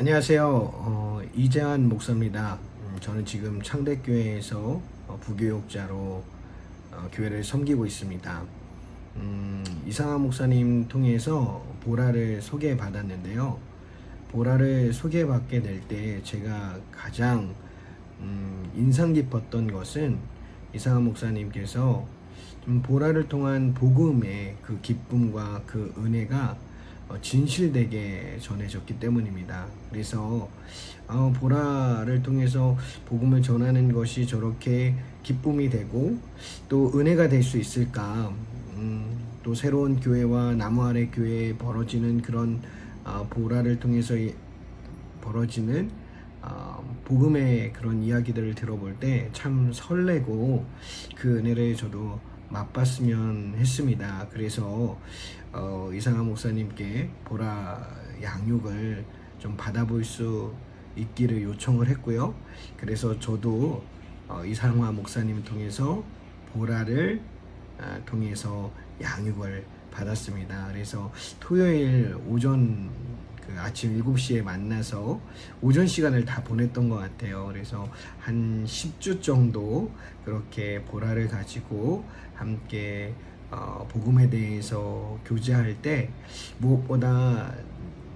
안녕하세요. 어, 이재한 목사입니다. 음, 저는 지금 창대교회에서 어, 부교육자로 어, 교회를 섬기고 있습니다. 음, 이상한 목사님 통해서 보라를 소개받았는데요. 보라를 소개받게 될 때 제가 가장 음, 인상 깊었던 것은 이상한 목사님께서 좀 보라를 통한 복음의 그 기쁨과 그 은혜가 어, 진실되게 전해졌기 때문입니다. 그래서 어, 보라를 통해서 복음을 전하는 것이 저렇게 기쁨이 되고 또 은혜가 될 수 있을까? 음, 또 새로운 교회와 나무 아래 교회에 벌어지는 그런 어, 보라를 통해서 이- 벌어지는 어, 복음의 그런 이야기들을 들어볼 때 참 설레고 그 은혜를 저도 맛봤으면 했습니다. 그래서 어, 이상한 목사님께 보라 양육을 좀 받아볼 수 있기를 요청을 했고요. 그래서 저도 어, 이상화 목사님 통해서 보라를 아, 통해서 양육을 받았습니다. 그래서 토요일 오전 그 아침 7시에 만나서 오전 시간을 다 보냈던 것 같아요. 그래서 한 10주 정도 그렇게 보라를 가지고 함께 어, 복음에 대해서 교제할 때 무엇보다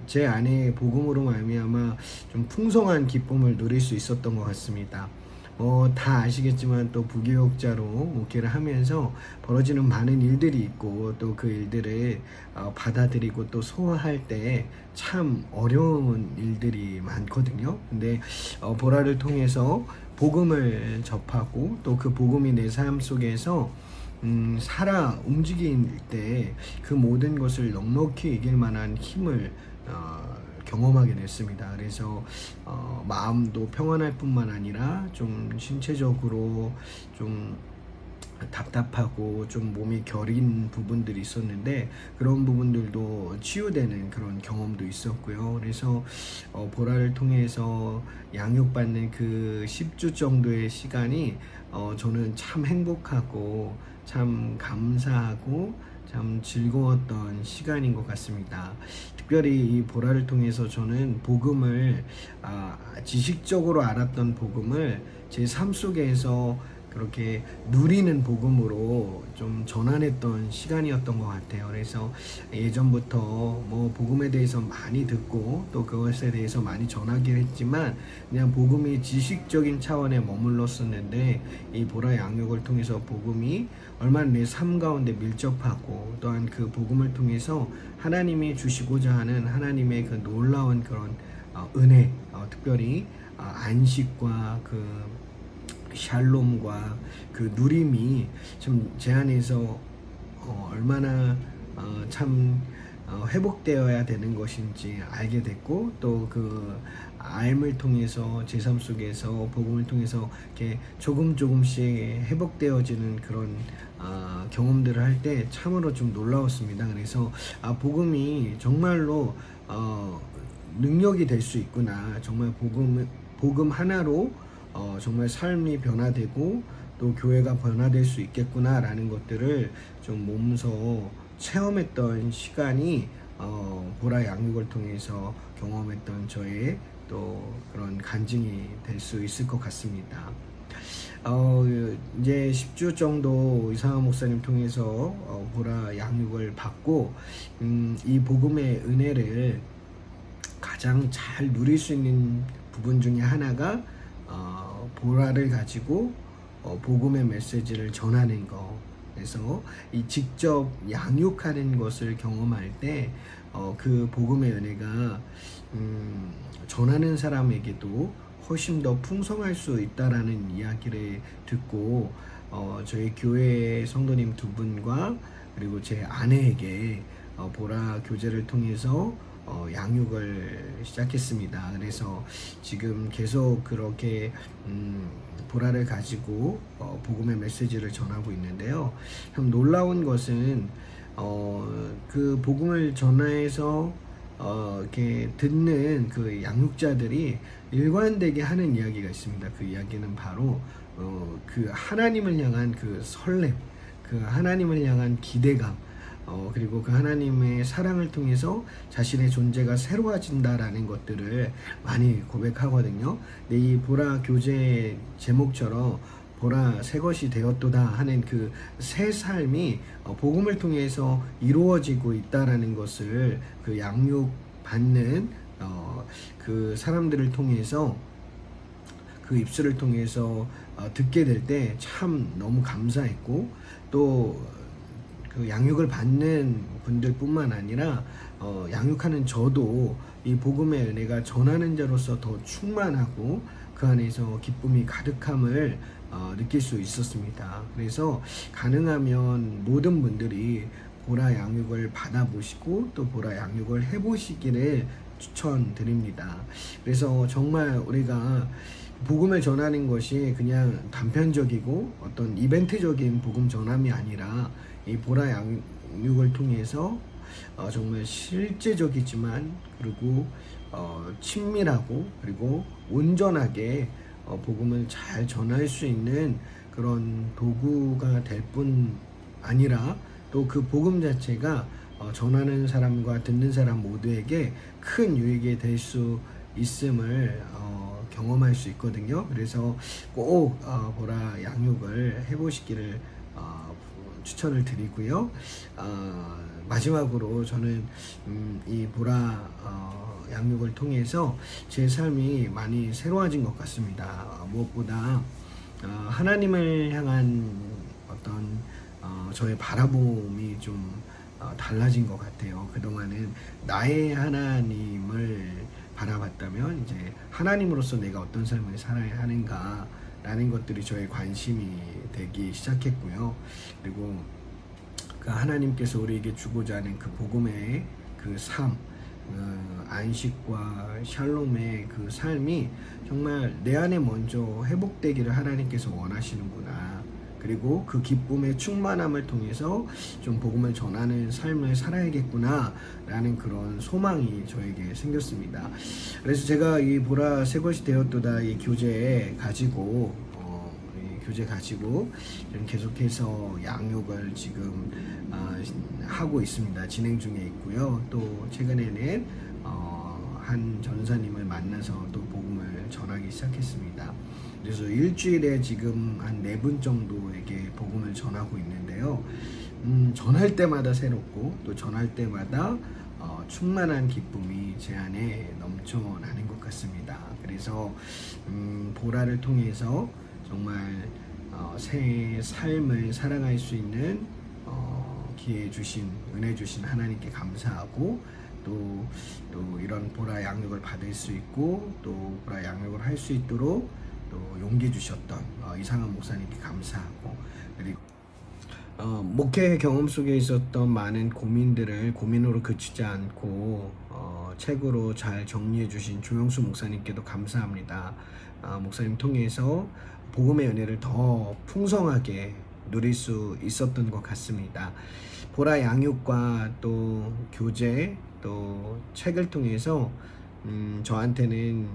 제 안에 복음으로 말미암아 좀 풍성한 기쁨을 누릴 수 있었던 것 같습니다. 어, 다 아시겠지만 또 부교육자로 목회를 하면서 벌어지는 많은 일들이 있고 또 그 일들을 어, 받아들이고 또 소화할 때 참 어려운 일들이 많거든요. 근데 어, 보라를 통해서 복음을 접하고 또 그 복음이 내 삶 속에서 음, 살아 움직일 때 그 모든 것을 넉넉히 이길 만한 힘을 어, 경험하게 됐습니다. 그래서 어, 마음도 평안할 뿐만 아니라 좀 신체적으로 좀 답답하고 좀 몸이 결인 부분들이 있었는데 그런 부분들도 치유되는 그런 경험도 있었고요. 그래서 어, 보라를 통해서 양육받는 그 10주 정도의 시간이 어, 저는 참 행복하고 참 감사하고 참 즐거웠던 시간인 것 같습니다. 특별히 이 보라를 통해서 저는 복음을 아, 지식적으로 알았던 복음을 제 삶 속에서 그렇게 누리는 복음으로 좀 전환했던 시간이었던 것 같아요. 그래서 예전부터 뭐 복음에 대해서 많이 듣고 또 그것에 대해서 많이 전하긴 했지만 그냥 복음이 지식적인 차원에 머물렀었는데 이 보라 양육을 통해서 복음이 얼마나 내 삶 가운데 밀접하고 또한 그 복음을 통해서 하나님이 주시고자 하는 하나님의 그 놀라운 그런 어, 은혜, 어, 특별히 어, 안식과 그 샬롬과 그 누림이 좀 제 안에서 어, 얼마나 어, 참 어, 회복되어야 되는 것인지 알게 됐고 또 그 알을 통해서 제 삶 속에서 복음을 통해서 이렇게 조금 조금씩 회복되어지는 그런 아, 경험들을 할 때 참으로 좀 놀라웠습니다. 그래서 아, 복음이 정말로 어, 능력이 될 수 있구나. 정말 복음 복음 하나로 어, 정말 삶이 변화되고 또 교회가 변화될 수 있겠구나라는 것들을 좀 몸소 체험했던 시간이 어, 보라 양육을 통해서 경험했던 저의 또 그런 간증이 될 수 있을 것 같습니다. 어, 이제 10주 정도 이상한 목사님 통해서 어, 보라 양육을 받고 음, 이 복음의 은혜를 가장 잘 누릴 수 있는 부분 중에 하나가 어, 보라를 가지고 어, 복음의 메시지를 전하는 거. 그래서 이 직접 양육하는 것을 경험할 때 어, 그 복음의 은혜가 음, 전하는 사람에게도 훨씬 더 풍성할 수 있다라는 이야기를 듣고 어, 저희 교회 성도님 두 분과 그리고 제 아내에게 어, 보라 교제를 통해서 어, 양육을 시작했습니다. 그래서 지금 계속 그렇게 음, 보라를 가지고 어, 복음의 메시지를 전하고 있는데요. 참 놀라운 것은 어, 그 복음을 전해서 어, 이렇게 듣는 그 양육자들이 일관되게 하는 이야기가 있습니다. 그 이야기는 바로 어, 그 하나님을 향한 그 설렘, 그 하나님을 향한 기대감, 어, 그리고 그 하나님의 사랑을 통해서 자신의 존재가 새로워진다라는 것들을 많이 고백하거든요. 근데 이 보라 교재 제목처럼 보라 새 것이 되었도다 하는 그 새 삶이 어, 복음을 통해서 이루어지고 있다라는 것을 그 양육 받는 어, 그 사람들을 통해서 그 입술을 통해서 어, 듣게 될 때 참 너무 감사했고 또 그 양육을 받는 분들뿐만 아니라 어, 양육하는 저도 이 복음의 은혜가 전하는 자로서 더 충만하고 그 안에서 기쁨이 가득함을 어, 느낄 수 있었습니다. 그래서 가능하면 모든 분들이 보라 양육을 받아보시고 또 보라 양육을 해보시기를 추천드립니다. 그래서 정말 우리가 복음을 전하는 것이 그냥 단편적이고 어떤 이벤트적인 복음 전함이 아니라 이 보라 양육을 통해서 어, 정말 실제적이지만 그리고 어, 친밀하고 그리고 온전하게 어, 복음을 잘 전할 수 있는 그런 도구가 될 뿐 아니라 또 그 복음 자체가 어, 전하는 사람과 듣는 사람 모두에게 큰 유익이 될 수 있음을 어, 경험할 수 있거든요. 그래서 꼭 어, 보라 양육을 해보시기를 어, 추천을 드리고요. 어, 마지막으로 저는 음, 이 보라 어, 양육을 통해서 제 삶이 많이 새로워진 것 같습니다. 어, 무엇보다 어, 하나님을 향한 어떤 어, 저의 바라봄이 좀 어, 달라진 것 같아요. 그동안은 나의 하나님을 바라봤다면 이제 하나님으로서 내가 어떤 삶을 살아야 하는가 라는 것들이 저의 관심이 되기 시작했고요. 그리고 그 하나님께서 우리에게 주고자 하는 그 복음의 그 삶, 그 안식과 샬롬의 그 삶이 정말 내 안에 먼저 회복되기를 하나님께서 원하시는구나. 그리고 그 기쁨의 충만함을 통해서 좀 복음을 전하는 삶을 살아야겠구나 라는 그런 소망이 저에게 생겼습니다. 그래서 제가 이 보라 새 것이 되었도다 이 교재 가지고 어, 이 교재 가지고 좀 계속해서 양육을 지금 아, 하고 있습니다. 진행 중에 있고요. 또 최근에는 어, 한 전사님을 만나서 또 전하기 시작했습니다. 그래서 일주일에 지금 한 네 분 정도에게 복음을 전하고 있는데요. 음, 전할 때마다 새롭고 또 전할 때마다 어, 충만한 기쁨이 제 안에 넘쳐나는 것 같습니다. 그래서 음, 보라를 통해서 정말 어, 새 삶을 살아갈 수 있는 어, 기회 주신 은혜 주신 하나님께 감사하고 또, 또 이런 보라 양육을 받을 수 있고 또 보라 양육을 할 수 있도록 또 용기 주셨던 어, 이상한 목사님께 감사하고 그리고 어, 목회 경험 속에 있었던 많은 고민들을 고민으로 그치지 않고 어, 책으로 잘 정리해 주신 조영수 목사님께도 감사합니다. 어, 목사님 통해서 복음의 은혜를 더 풍성하게 누릴 수 있었던 것 같습니다. 보라 양육과 또 교재 또 책을 통해서 음, 저한테는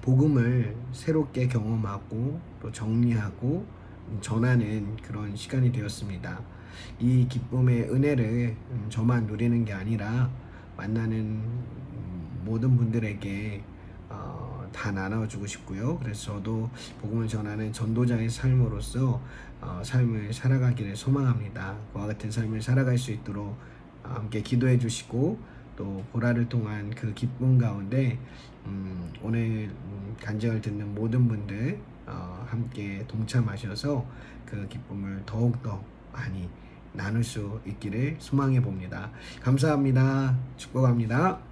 복음을 새롭게 경험하고 또 정리하고 전하는 그런 시간이 되었습니다. 이 기쁨의 은혜를 음, 저만 누리는 게 아니라 만나는 음, 모든 분들에게 어, 다 나눠주고 싶고요. 그래서 저도 복음을 전하는 전도자의 삶으로서 어, 삶을 살아가기를 소망합니다. 그와 같은 삶을 살아갈 수 있도록 어, 함께 기도해 주시고 또 보라를 통한 그 기쁨 가운데 음, 오늘 음, 간증을 듣는 모든 분들 어, 함께 동참하셔서 그 기쁨을 더욱더 많이 나눌 수 있기를 소망해 봅니다. 감사합니다. 축복합니다.